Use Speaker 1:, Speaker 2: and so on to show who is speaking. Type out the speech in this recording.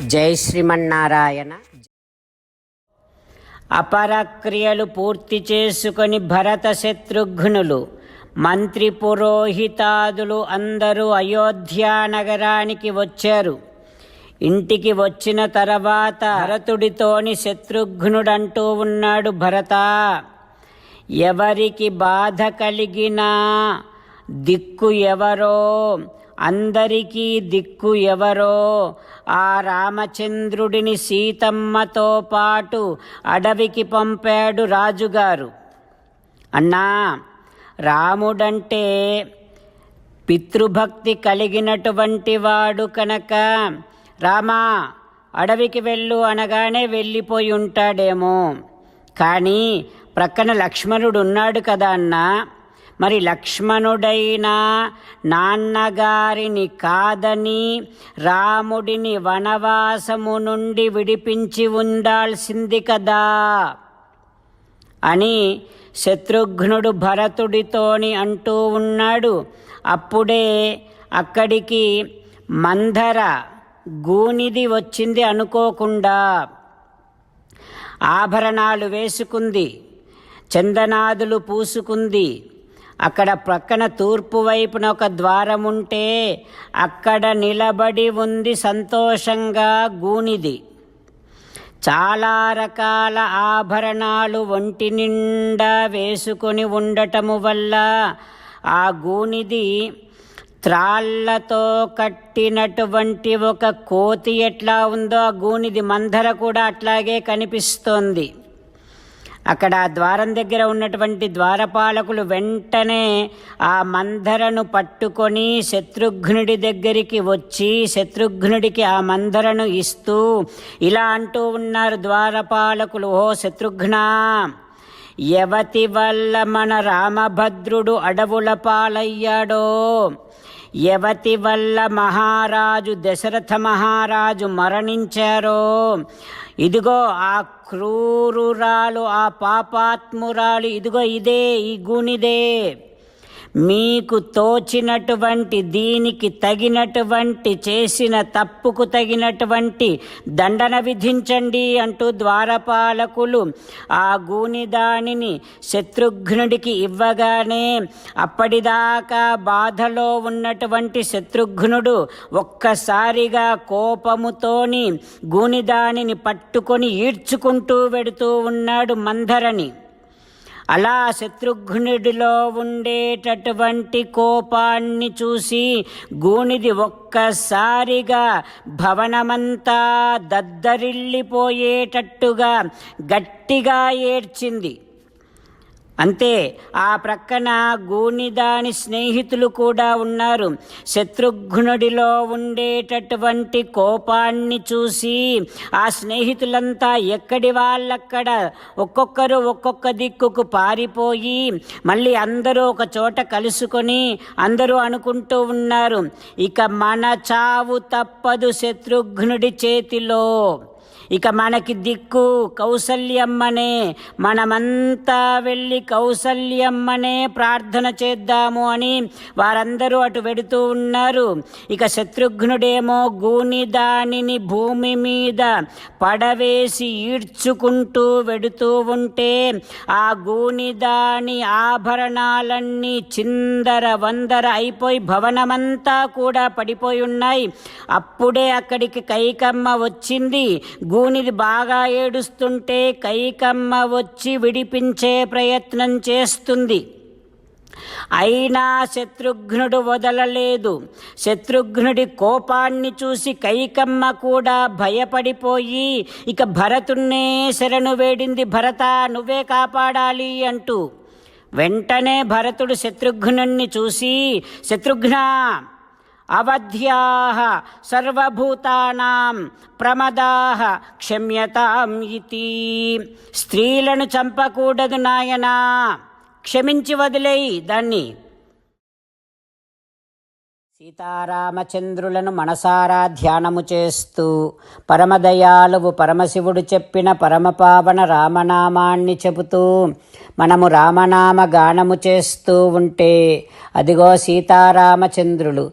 Speaker 1: జై శ్రీమన్నారాయణ. అపరక్రియలు పూర్తి చేసుకొని భరత శత్రుఘ్నులు మంత్రి పురోహితాదులు అందరూ అయోధ్యా నగరానికి వచ్చారు. ఇంటికి వచ్చిన తర్వాత భరతుడితోని శత్రుఘ్నుడంటూ ఉన్నాడు భరత. ఎవరికి బాధ కలిగినా దిక్కు ఎవరో అందరికీ దిక్కు ఎవరో ఆ రామచంద్రుడిని సీతమ్మతో పాటు అడవికి పంపాడు రాజుగారు. అన్నా రాముడంటే పితృభక్తి కలిగినటువంటి వాడు కనుక రామా అడవికి వెళ్ళు అనగానే వెళ్ళిపోయి ఉంటాడేమో. కానీ ప్రక్కన లక్ష్మణుడు ఉన్నాడు కదా అన్నా. మరి లక్ష్మణుడైనా నాన్నగారిని కాదని రాముడిని వనవాసము నుండి విడిపించి ఉండాల్సింది కదా అని శత్రుఘ్నుడు భరతుడితోని అంటూ ఉన్నాడు. అప్పుడే అక్కడికి మంధర గూనిది వచ్చింది అనుకోకుండా. ఆభరణాలు వేసుకుంది చందనాదులు పూసుకుంది. అక్కడ ప్రక్కన తూర్పు వైపున ఒక ద్వారం ఉంటే అక్కడ నిలబడి ఉంది సంతోషంగా గూనిది. చాలా రకాల ఆభరణాలు ఒంటి నిండా వేసుకొని ఉండటము వల్ల ఆ గూనిది త్రాళ్ళతో కట్టినటువంటి ఒక కోతి ఎట్లా ఉందో ఆ గూనిది మందర కూడా అట్లాగే కనిపిస్తోంది. అక్కడ ఆ ద్వారం దగ్గర ఉన్నటువంటి ద్వారపాలకులు వెంటనే ఆ మందరను పట్టుకొని శత్రుఘ్నుడి దగ్గరికి వచ్చి శత్రుఘ్నుడికి ఆ మందరను ఇస్తూ ఇలా అంటూ ఉన్నారు ద్వారపాలకులు ఓ శత్రుఘ్న యవతి వల్ల మన రామభద్రుడు అడవుల పాలయ్యాడో. యవతి వల్ల మహారాజు దశరథ మహారాజు మరణించారో. ఇదిగో ఆ క్రూరురాలు ఆ పాపాత్మురాలు ఇదిగో ఇదే ఈ గుణిదే. మీకు తోచినటువంటి దీనికి తగినటువంటి చేసిన తప్పుకు తగినటువంటి దండన విధించండి అంటూ ద్వారపాలకులు ఆ గూనిదానిని శత్రుఘ్నుడికి ఇవ్వగానే అప్పటిదాకా బాధలో ఉన్నటువంటి శత్రుఘ్నుడు ఒక్కసారిగా కోపముతోని గూనిదానిని పట్టుకొని ఈడ్చుకుంటూ వెడుతూ ఉన్నాడు మందరని. అలా శత్రుఘ్నుడిలో ఉండేటటువంటి కోపాన్ని చూసి గూనిది ఒక్కసారిగా భవనమంతా దద్దరిల్లిపోయేటట్టుగా గట్టిగా ఏడ్చింది. అంతే ఆ ప్రక్కన గూనిదాని స్నేహితులు కూడా ఉన్నారు. శత్రుఘ్నుడిలో ఉండేటటువంటి కోపాన్ని చూసి ఆ స్నేహితులంతా ఎక్కడి వాళ్ళక్కడ ఒక్కొక్కరు ఒక్కొక్క దిక్కుకు పారిపోయి మళ్ళీ అందరూ ఒక చోట కలుసుకొని అందరూ అనుకుంటూ ఉన్నారు. ఇక మన చావు తప్పదు శత్రుఘ్నుడి చేతిలో. ఇక మనకి దిక్కు కౌసల్యమ్మనే. మనమంతా వెళ్ళి కౌసల్యమ్మనే ప్రార్థన చేద్దాము అని వారందరూ అటు వెడుతూ ఉన్నారు. ఇక శత్రుఘ్నుడేమో గూని దానిని భూమి మీద పడవేసి ఈడ్చుకుంటూ వెడుతూ ఉంటే ఆ గూని దాని ఆభరణాలన్నీ చిందర వందర అయిపోయి భవనమంతా కూడా పడిపోయి ఉన్నాయి. అప్పుడే అక్కడికి కైకమ్మ వచ్చింది. గూనిది బాగా ఏడుస్తుంటే కైకమ్మ వచ్చి విడిపించే ప్రయత్నం చేస్తుంది. అయినా శత్రుఘ్నుడు వదలలేదు. శత్రుఘ్నుడి కోపాన్ని చూసి కైకమ్మ కూడా భయపడిపోయి ఇక భరతున్నే శరణు వేడింది భరత నువ్వే కాపాడాలి అంటూ. వెంటనే భరతుడు శత్రుఘ్నుణ్ణి చూసి శత్రుఘ్న అవధ్యాः సర్వభూతానాం ప్రమదా క్షమ్యతాం ఇతి. స్త్రీలను చంపకూడదు నాయనా క్షమించి వదిలేయి దాన్ని. సీతారామచంద్రులను మనసారా ధ్యానము చేస్తూ పరమదయాలువు పరమశివుడు చెప్పిన పరమపావన రామనామాన్ని చెబుతూ మనము రామనామ గానము చేస్తూ ఉంటే అదిగో సీతారామచంద్రులు